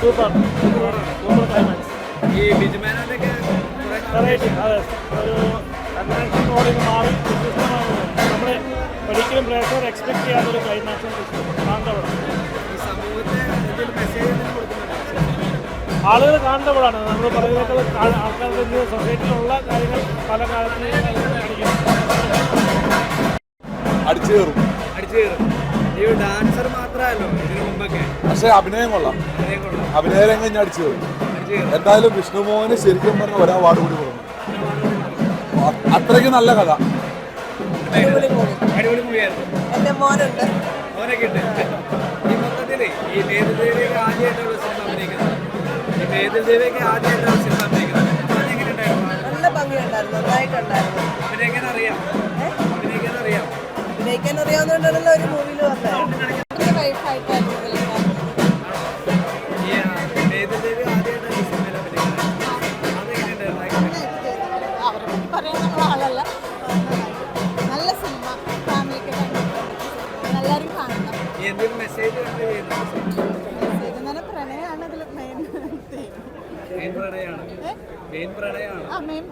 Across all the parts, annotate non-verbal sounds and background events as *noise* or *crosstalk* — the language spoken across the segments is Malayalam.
സൂപ്പർ. സൂപ്പർ ക്ലൈമാക്സ് ഈ ബിജുമേനോന്റെ വെറൈറ്റി അതെ. ഒരു കൺവെൻഷൻ മോഡിൽ മാറി വ്യത്യസ്തമാകുന്നു നമ്മൾ ഒരിക്കലും പ്രേക്ഷകർ എക്സ്പെക്ട് ചെയ്യാത്തൊരു ക്ലൈമാക്സും കൊടുക്കുന്നുണ്ട്. ആളുകൾ കാണേണ്ടതാണ് നമ്മൾ പറയുന്നത് ആൾക്കാർക്ക് സൊസൈറ്റിയിലുള്ള കാര്യങ്ങൾ പല കാലത്തിലും അടിച്ചു കയറും. അടിച്ചു കയറും. ഈ ഡാൻസർ മാത്രമല്ലോ ഇതിനു മുമ്പൊക്കെ. പക്ഷെ അഭിനയം കൊള്ളാം. അഭിനയ രംഗം ഞാൻ അടിച്ചു എന്തായാലും വിഷ്ണുമോഹന് ശരിക്കും പറഞ്ഞ ഒരു അവാർഡ് കൂടി കൊടുക്കും അത്രയ്ക്ക് നല്ല കഥ. മോനുണ്ട്. ഉണ്ട്. ഈ മൊത്തത്തിൽ ഈ സിനിമ അഭിനയിക്കുന്നത്? ഈ നേതൃദേവിയൊക്കെ ആദ്യമായിട്ടുള്ള സിനിമ അഭിനയിക്കുന്നത്? അതെങ്ങനെയുണ്ടായിരുന്നു? നല്ല ഭംഗിയുണ്ടായിരുന്നു നന്നായിട്ടുണ്ടായിരുന്നു. അഭിനയിക്കാൻ അറിയാം അഭിനയിക്കാൻ അറിയാം അഭിനയിക്കാൻ അറിയാവുന്നതുകൊണ്ടാണല്ലോ ഒരു മൂവിയിൽ വന്നത് ഈ ആ മെയിൻ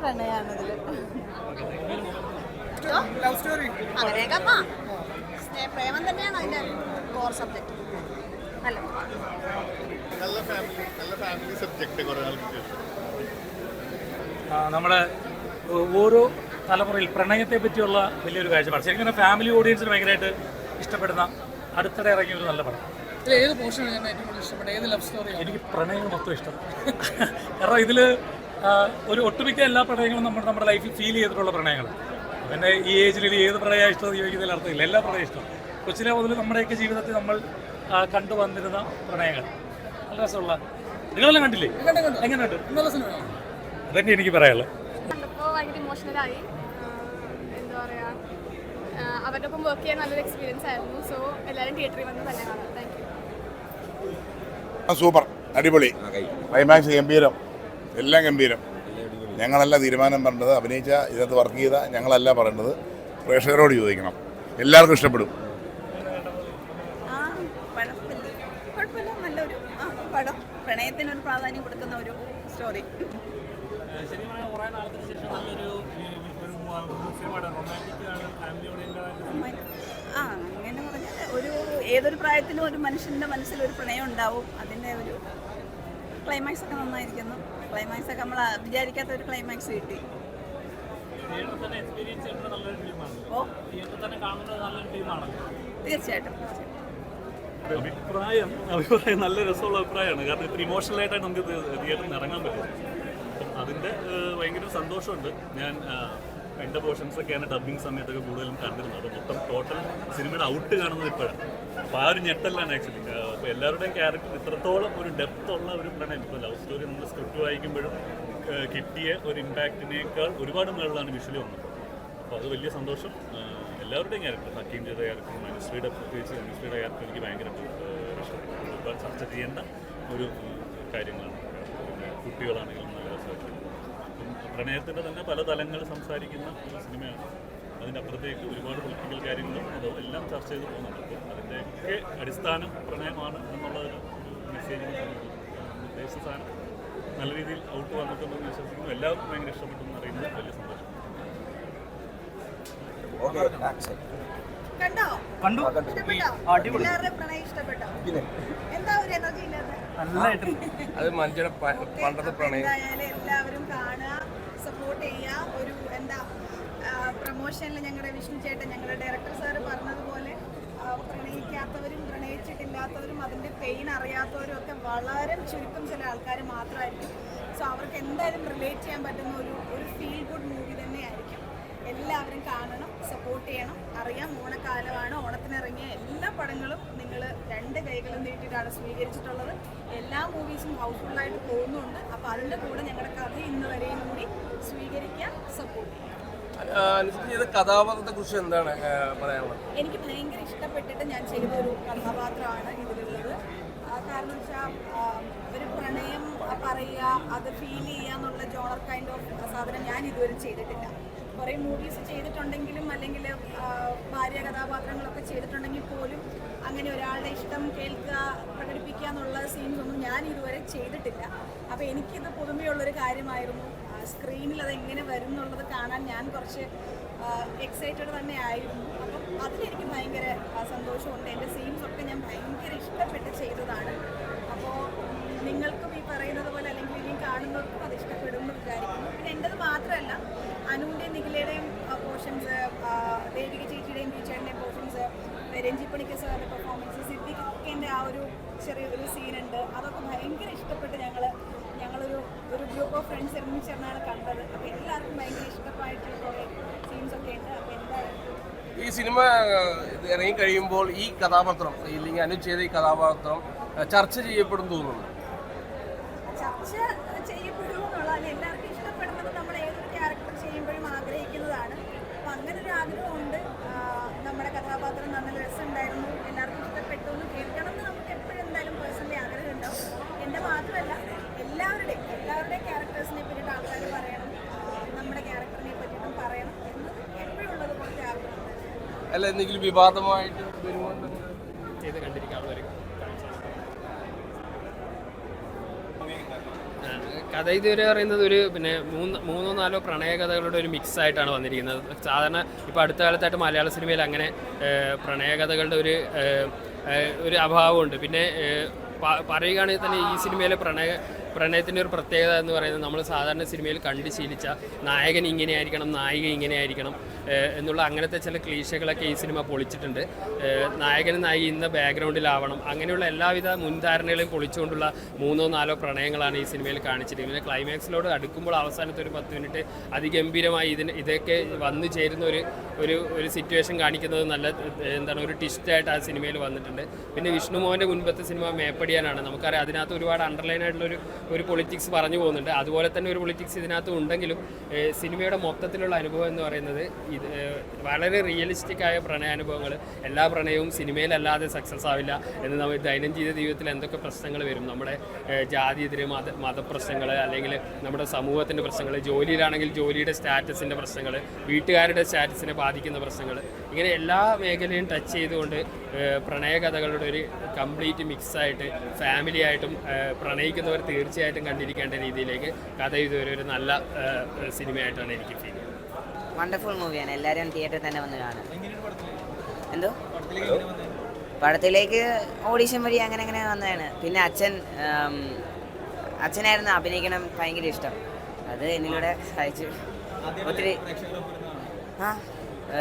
പ്രേമം തന്നെയാണ് കോർ സബ്ജക്റ്റ് നല്ല നല്ല ഫാമിലി നല്ല ഫാമിലി സബ്ജക്റ്റ് കുറേ ആൾക്ക് നമ്മുടെ ഓരോ തലമുറയിൽ പ്രണയത്തെ പറ്റിയുള്ള വലിയൊരു കാഴ്ചപ്പാട്. ശരിക്കും ഫാമിലി ഓഡിയൻസിന് ഭയങ്കരമായിട്ട് ഇഷ്ടപ്പെടുന്ന അടുത്തിടെ ഇറങ്ങിയ ഒരു നല്ല പടം. ഇതിൽ ഏത് പോർഷനാണ് ഞാൻ ഏറ്റവും കൂടുതൽ ഇഷ്ടപ്പെട്ടത്? ഏത് ലവ് സ്റ്റോറിയാണ് എനിക്ക് പ്രണയങ്ങൾ മൊത്തം ഇഷ്ടം. കാരണം ഇതിൽ ഒരു ഒട്ടുമിക്ക എല്ലാ പ്രണയങ്ങളും നമ്മുടെ നമ്മുടെ ലൈഫിൽ ഫീൽ ചെയ്തിട്ടുള്ള പ്രണയങ്ങൾ പിന്നെ ഈ ഏജിൽ ഏത് പ്രണയം ഇഷ്ടം എന്ന് ചോദിക്കുന്നതിൽ അർത്ഥമില്ല. എല്ലാ പ്രണയം ഇഷ്ടം. കൊച്ചിലെ മുതൽ നമ്മുടെയൊക്കെ ജീവിതത്തിൽ നമ്മൾ കണ്ടു കണ്ടുവന്നിരുന്ന പ്രണയങ്ങൾ. നല്ല രസമുള്ള. നിങ്ങളെല്ലാം കണ്ടില്ലേ? എങ്ങനെയുണ്ട്? ഉണ്ട് അതന്നെ എനിക്ക് പറയാനുള്ളത്. കണ്ടപ്പോൾ ഭയങ്കര ഇമോഷണലായി എന്താ പറയുക അവരുടെ ഒപ്പം വർക്ക് ചെയ്യാൻ നല്ലൊരു എക്സ്പീരിയൻസ് ആയിരുന്നു. സോ എല്ലാവരും തിയേറ്ററിൽ വന്ന് തന്നെ കാണാം. Thank you super. അടിപൊളി. ക്ലൈമാക്സ് ഗംഭീരം. എല്ലാം ഗംഭീരം. ഞങ്ങളല്ല തീരുമാനം പറഞ്ഞത്. അഭിനയിച്ച ഇതിനകത്ത് വർക്ക് ചെയ്ത ഞങ്ങളല്ല പറയേണ്ടത്. പ്രേക്ഷകരോട് ചോദിക്കണം. എല്ലാവർക്കും ഇഷ്ടപ്പെടും. ആ ഒരു കുഴപ്പമില്ല. നല്ലൊരു ആ പടം. പ്രണയത്തിനൊരു പ്രാധാന്യം കൊടുക്കുന്ന ഒരു സ്റ്റോറി ആ അങ്ങനെ പറഞ്ഞാൽ ഒരു ഏതൊരു പ്രായത്തിലും ഒരു മനുഷ്യന്റെ മനസ്സിൽ ഒരു പ്രണയം ഉണ്ടാവും. അതിന്റെ ഒരു ക്ലൈമാക്സ് ഒക്കെ നന്നായിരിക്കുന്നു. ക്ലൈമാക്സ് ഒക്കെ നമ്മൾ വിചാരിക്കാത്ത ഒരു ക്ലൈമാക്സ് കിട്ടി. ഓ. തീർച്ചയായിട്ടും അഭിപ്രായം അഭിപ്രായം നല്ല രസമുള്ള അഭിപ്രായമാണ്. കാരണം ഇത്ര ഇമോഷണൽ ആയിട്ടാണ് നമുക്ക് തിയേറ്ററിൽ ഇറങ്ങാൻ പറ്റും അതിന്റെ ഭയങ്കര സന്തോഷമുണ്ട്. ഞാൻ എന്റെ പോർഷൻസ് ആണ് ഡബിങ് സമയത്തൊക്കെ കൂടുതലും കണ്ടിരുന്നത്. അപ്പോൾ മൊത്തം ടോട്ടൽ സിനിമയുടെ ഔട്ട് കാണുന്നത് ഇപ്പോഴാണ്. അപ്പോൾ ആ ഒരു ഞെട്ടലാണ് ആക്ച്വലി അപ്പോൾ എല്ലാവരുടെയും ക്യാരക്ടർ ഇത്രത്തോളം ഒരു ഡെപ്ത് ഉള്ള ഒരു പ്രണയം. ഇപ്പോൾ ലവ് സ്റ്റോറി നമ്മൾ സ്ക്രിപ്റ്റ് വായിക്കുമ്പോഴും കിട്ടിയ ഒരു ഇമ്പാക്റ്റിനേക്കാൾ ഒരുപാട് മുകളിലാണ് വിഷ്വലി വന്നത്. അപ്പോൾ അത് വലിയ സന്തോഷം. എല്ലാവരുടെയും ക്യാരക്ടർ ഹക്കീം ചെയ്ത ക്യാരക്ടർ മനസ്വിയുടെ പ്രത്യേകിച്ച് മനസ്വിയുടെ ക്യാരക്ടർ എനിക്ക് ഭയങ്കര ഒരുപാട് ചർച്ച ചെയ്യേണ്ട ഒരു കാര്യങ്ങളാണ്. കുട്ടികളാണെങ്കിലും പ്രണയത്തിന്റെ തന്നെ പല തലങ്ങൾ സംസാരിക്കുന്ന ഒരു സിനിമയാണ്. അതിന്റെ അപ്പുറത്തേക്ക് ഒരുപാട് പൊളിറ്റിക്കൽ കാര്യങ്ങളും അതോ എല്ലാം ചർച്ച ചെയ്ത് പോകുന്നുണ്ട്. അപ്പോൾ അതിന്റെയൊക്കെ അടിസ്ഥാനം പ്രണയമാണ് എന്നുള്ള ഒരു മെസ്സേജ് ഉദ്ദേശിച്ച സാധനം. നല്ല രീതിയിൽ ഔട്ട് വന്നിട്ടുണ്ടെന്ന് വിശ്വസിക്കുന്നു. എല്ലാവർക്കും ഭയങ്കര ഇഷ്ടപ്പെട്ടു എന്ന് അറിയുന്നത് വലിയ സന്തോഷം. കണ്ടോ? കണ്ടു. ഇഷ്ടപ്പെട്ടോ? എല്ലാവരുടെ പ്രണയം ഇഷ്ടപ്പെട്ടോ? എന്താ ഒരു എനർജി ഇല്ലാതെ *laughs* അത് മനുഷ്യരുടെ പണ്ടത്തെ പ്രണയം. എല്ലാവരും കാണുക. സപ്പോർട്ട് ചെയ്യുക. ഒരു എന്താ പ്രൊമോഷനിൽ ഞങ്ങളുടെ വിഷ്ണു ചേട്ടൻ ഞങ്ങളുടെ ഡയറക്ടർ സാറ് പറഞ്ഞതുപോലെ പ്രണയിക്കാത്തവരും പ്രണയിച്ചിട്ടില്ലാത്തവരും അതിന്റെ പെയിൻ അറിയാത്തവരും ഒക്കെ വളരെ ചുരുക്കം ചില ആൾക്കാർ മാത്രമായിരിക്കും സോ അവർക്ക് എന്തായാലും റിലേറ്റ് ചെയ്യാൻ പറ്റുന്ന ഒരു ഒരു ഫീൽ ഗുഡ് മൂവി തന്നെയായിരിക്കും. എല്ലാവരും കാണണം സപ്പോർട്ട് ചെയ്യണം. അറിയാം ഓണക്കാലമാണ് ഓണത്തിനിറങ്ങിയ എല്ലാ പടങ്ങളും നിങ്ങൾ രണ്ട് കൈകളും നീട്ടിയിട്ടാണ് സ്വീകരിച്ചിട്ടുള്ളത്. എല്ലാ മൂവീസും ഹൗസ്ഫുള്ളായിട്ട് പോകുന്നുണ്ട്. അപ്പോൾ അതിന്റെ കൂടെ ഞങ്ങളുടെ കഥ ഇന്ന് വരെയും കൂടി സ്വീകരിക്കുക സപ്പോർട്ട് ചെയ്യുക അനുസരിച്ച് ചെയ്ത കഥാപാത്രത്തെ കുറിച്ച് എന്താണ് പറയാനുള്ളത്? എനിക്ക് ഭയങ്കര ഇഷ്ടപ്പെട്ടിട്ട് ഞാൻ ചെയ്ത ഒരു കഥാപാത്രമാണ് ഇതിലുള്ളത്. കാരണം വെച്ചാൽ ഒരു പ്രണയം പറയുക അത് ഫീൽ ചെയ്യുക എന്നുള്ള ജോണർ കൈൻഡ് ഓഫ് സാധനം ഞാൻ ഇതുവരെ ചെയ്തിട്ടില്ല. കുറേ മൂവീസ് ചെയ്തിട്ടുണ്ടെങ്കിലും അല്ലെങ്കിൽ ഭാര്യ കഥാപാത്രങ്ങളൊക്കെ ചെയ്തിട്ടുണ്ടെങ്കിൽ പോലും അങ്ങനെ ഒരാളുടെ ഇഷ്ടം കേൾക്കുക പ്രകടിപ്പിക്കുക എന്നുള്ള സീൻസ് ഒന്നും ഞാൻ ഇതുവരെ ചെയ്തിട്ടില്ല. അപ്പോൾ എനിക്കിത് പുതുമയുള്ളൊരു കാര്യമായിരുന്നു സ്ക്രീനിൽ അത് എങ്ങനെ വരും എന്നുള്ളത് കാണാൻ ഞാൻ കുറച്ച് എക്സൈറ്റഡ് തന്നെ ആയിരുന്നു അപ്പം അതിലെനിക്ക് ഭയങ്കര സന്തോഷമുണ്ട്. എന്റെ സീൻസ് ഒക്കെ ഞാൻ ഭയങ്കര ഇഷ്ടപ്പെട്ട് ചെയ്തതാണ്. അപ്പോൾ നിങ്ങൾക്കും ഈ പറയുന്നത് പോലെ അല്ലെങ്കിൽ ഇനിയും കാണുന്നവർക്കും അത് ഇഷ്ടപ്പെടുമെന്ന് വിചാരിക്കുന്നു. പിന്നെ എന്റെത് മാത്രമല്ല അനുവിന്റെയും നിഖിലയുടെയും പോർഷൻസ് ദേവിക ചേച്ചിയുടെയും ടീച്ചറിന്റെയും പോർഷൻസ് രഞ്ജി സാറിന്റെ പെർഫോമൻസ് സിദ്ദിഖിന്റെ ആ ഒരു ചെറിയൊരു സീനുണ്ട് അതൊക്കെ ഭയങ്കര ഇഷ്ടപ്പെട്ട് ഞങ്ങൾ ഒരു ഗ്രൂപ്പ് ഓഫ് ഫ്രണ്ട്സ് ഒരുമിച്ചിരുന്നാണ് കണ്ടത്. അപ്പോൾ എല്ലാവർക്കും ഭയങ്കര ഇഷ്ടമായിട്ടുള്ള സീൻസ് ഒക്കെ ഉണ്ട്. അപ്പോൾ എന്തായാലും ഈ സിനിമ ഇറങ്ങി കഴിയുമ്പോൾ ഈ കഥാപാത്രം ഇല്ലെങ്കിൽ അനു ചെയ്ത ഈ കഥാപാത്രം ചർച്ച ചെയ്യപ്പെടും തോന്നുന്നു ചർച്ച ചെയ്യപ്പെടുമെന്നുള്ള അല്ലെങ്കിൽ എല്ലാവർക്കും ഇഷ്ടപ്പെടുന്നത് നമ്മൾ ഏതൊരു ക്യാരക്ടർ ചെയ്യുമ്പോഴും ആഗ്രഹിക്കുന്നതാണ് അപ്പം അങ്ങനെ ഒരു ആഗ്രഹമുണ്ട് ആ, നമ്മുടെ കഥാപാത്രം നല്ല രസമുണ്ടായിരുന്നു എല്ലാവർക്കും ഇഷ്ടപ്പെട്ടു എന്ന് കേൾക്കണം എന്ന് നമുക്ക് എപ്പോഴും എന്തായാലും പേഴ്സണലി ആഗ്രഹം ഉണ്ടാവും എന്റെ മാത്രമല്ല എല്ലാവരുടെയും എല്ലാവരുടെയും ക്യാരക്ടേഴ്സിനെ പറ്റിയിട്ട് ആൾക്കാർ പറയണം ആ, നമ്മുടെ ക്യാരക്ടറിനെ പറ്റിയിട്ടും പറയണം എന്ന് എപ്പോഴും ഉള്ളത് പോലത്തെ ആഗ്രഹം അല്ല എന്തെങ്കിലും വിവാദമായിട്ട് വരുമോ ചെയ്ത് കണ്ടിരിക്കാനുള്ള ഒരു കഥ ഇതുവരെ പറയുന്നത് ഒരു പിന്നെ മൂന്ന് മൂന്നോ നാലോ പ്രണയ കഥകളുടെ ഒരു മിക്സ് ആയിട്ടാണ് വന്നിരിക്കുന്നത്. സാധാരണ ഇപ്പോൾ അടുത്ത കാലത്തായിട്ട് മലയാള സിനിമയിൽ അങ്ങനെ പ്രണയ കഥകളുടെ ഒരു ഒരു അഭാവമുണ്ട്. പിന്നെ പറയുകയാണെങ്കിൽ തന്നെ ഈ സിനിമയിലെ പ്രണയ പ്രണയത്തിന്റെ ഒരു പ്രത്യേകത എന്ന് പറയുന്നത് നമ്മൾ സാധാരണ സിനിമയിൽ കണ്ട് ശീലിച്ച നായകൻ ഇങ്ങനെയായിരിക്കണം നായിക ഇങ്ങനെയായിരിക്കണം എന്നുള്ള അങ്ങനത്തെ ചില ക്ലീശകളൊക്കെ ഈ സിനിമ പൊളിച്ചിട്ടുണ്ട്. നായകനും നായിക ഇന്ന ബാക്ക്ഗ്രൗണ്ടിലാവണം. അങ്ങനെയുള്ള എല്ലാവിധ മുൻധാരണകളെയും പൊളിച്ചുകൊണ്ടുള്ള മൂന്നോ നാലോ പ്രണയങ്ങളാണ് ഈ സിനിമയിൽ കാണിച്ചിരിക്കുന്നത്. പിന്നെ ക്ലൈമാക്സിലോട് അടുക്കുമ്പോൾ അവസാനത്തെ ഒരു പത്ത് മിനിറ്റ് അതിഗംഭീരമായി ഇതിന് ഇതൊക്കെ വന്നു ചേരുന്ന ഒരു ഒരു ഒരു സിറ്റുവേഷൻ കാണിക്കുന്നത് നല്ല എന്താണ് ഒരു ട്വിസ്റ്റായിട്ട് ആ സിനിമയിൽ വന്നിട്ടുണ്ട്. പിന്നെ വിഷ്ണു മോഹന്റെ മുൻപത്തെ സിനിമ മേപ്പടിയാനാണ്. നമുക്കറിയാം അതിനകത്ത് ഒരുപാട് അണ്ടർലൈൻ ആയിട്ടുള്ള ഒരു പൊളിറ്റിക്സ് പറഞ്ഞു പോകുന്നുണ്ട്. അതുപോലെ തന്നെ ഒരു പൊളിറ്റിക്സ് ഇതിനകത്ത് ഉണ്ടെങ്കിലും സിനിമയുടെ മൊത്തത്തിലുള്ള അനുഭവം എന്ന് പറയുന്നത് ഇത് വളരെ റിയലിസ്റ്റിക് ആയ പ്രണയാനുഭവങ്ങൾ. എല്ലാ പ്രണയവും സിനിമയിലല്ലാതെ സക്സസ് ആവില്ല എന്ന് നമ്മൾ ദൈനംദിന ജീവിതത്തിൽ എന്തൊക്കെ പ്രശ്നങ്ങൾ വരും. നമ്മുടെ ജാതി എതിരെ മത മതപ്രശ്നങ്ങൾ അല്ലെങ്കിൽ നമ്മുടെ സമൂഹത്തിന്റെ പ്രശ്നങ്ങൾ ജോലിയിലാണെങ്കിൽ ജോലിയുടെ സ്റ്റാറ്റസിന്റെ പ്രശ്നങ്ങൾ വീട്ടുകാരുടെ സ്റ്റാറ്റസിനെ ബാധിക്കുന്ന പ്രശ്നങ്ങൾ. ഇങ്ങനെ എല്ലാ മേഖലയും ടച്ച് ചെയ്തുകൊണ്ട് പ്രണയ കഥകളുടെ ഒരു കംപ്ലീറ്റ് മിക്സായിട്ട് ഫാമിലി ആയിട്ടും പ്രണയിക്കുന്നവർ പ്രണയിക്കുന്നവർ തീർച്ചയായിട്ടും കണ്ടിരിക്കേണ്ട രീതിയിലേക്ക് കഥ ഇതുവരെ ഒരു നല്ല സിനിമയായിട്ടാണ് എനിക്ക് ഫീൽ ചെയ്യുന്നത്. വണ്ടർഫുൾ മൂവിയാണ് എല്ലാവരും തിയേറ്ററിൽ തന്നെ വന്ന് കാണാം. എന്തോ? പടത്തിലേക്ക് ഓഡീഷൻ വഴി അങ്ങനെ അങ്ങനെ വന്നതാണ്. പിന്നെ അച്ഛൻ അച്ഛനായിരുന്നു അഭിനയിക്കണം ഭയങ്കര ഇഷ്ടം. അത് എന്നിലൂടെ സഹായിച്ചു ഒത്തിരി ആ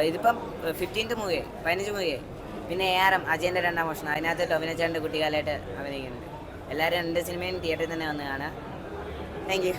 ഇതിപ്പം ഫിഫ്റ്റീൻത്ത് മൂവിയായി പതിനഞ്ച് മൂവിയായി പിന്നെ എ ആർ എം അജയന്റെ രണ്ടാം മോഷണം. അതിനകത്ത് ടൊവിനച്ചാണ്ട് കുട്ടിക്കാലമായിട്ട് അഭിനയിക്കുന്നുണ്ട്. എല്ലാവരും രണ്ട് സിനിമയും തിയേറ്ററിൽ തന്നെ വന്ന് കാണാം താങ്ക് യു